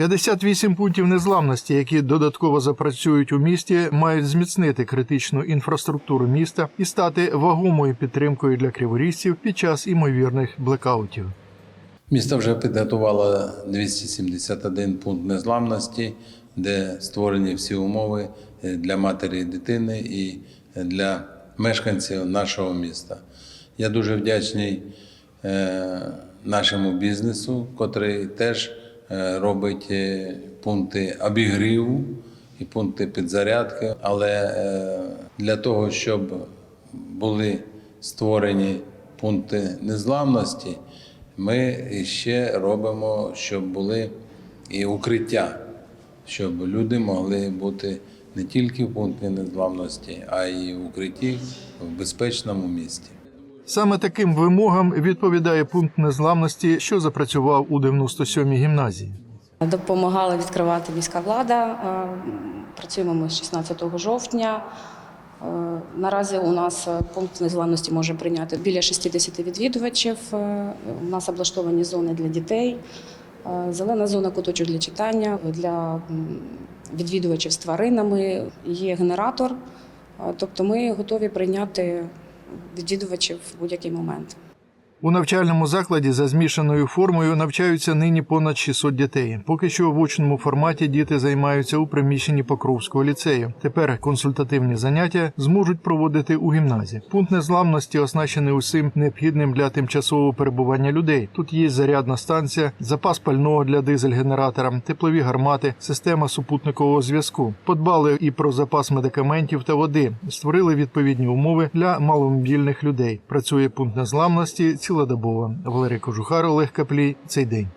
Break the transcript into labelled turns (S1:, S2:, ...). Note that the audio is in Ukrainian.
S1: 58 пунктів незламності, які додатково запрацюють у місті, мають зміцнити критичну інфраструктуру міста і стати вагомою підтримкою для криворіжців під час імовірних блекаутів.
S2: Місто вже підготувало 271 пункт незламності, де створені всі умови е, для матері і дитини і для мешканців нашого міста. Я дуже вдячний е, нашому бізнесу, котрий теж е, робить е, пункти обігріву і пункти підзарядки. Але е, для того, щоб були створені пункти незламності, ми ще робимо, щоб були і укриття, щоб люди могли бути не тільки в пункті незламності, а й в укритті в безпечному місті.
S1: Саме таким вимогам відповідає пункт незламності, що запрацював у 97-й гімназії.
S3: Допомагала відкривати міська влада. Е, Працюємо ми з 16 жовтня. Е, Наразі у нас е, пункт незламності може прийняти біля 60 відвідувачів. У нас облаштовані зони для дітей, зелена зона куточок для читання для відвідувачів з тваринами. Є генератор, тобто ми готові прийняти відвідувачів в будь-який момент.
S1: У навчальному закладі за змішаною формою навчаються нині понад 600 дітей. Поки що в очному форматі діти займаються у приміщенні Покровського ліцею. Тепер консультативні заняття зможуть проводити у гімназії. Пункт незламності оснащений усім необхідним для тимчасового перебування людей. Тут є зарядна станція, запас пального для дизель-генератора, теплові гармати, система супутникового зв'язку. Подбали і про запас медикаментів та води. Створили відповідні умови для маломобільних людей. Працює пункт незламності цілодобово. Валерій Кожухар, Олег Каплій. Цей день.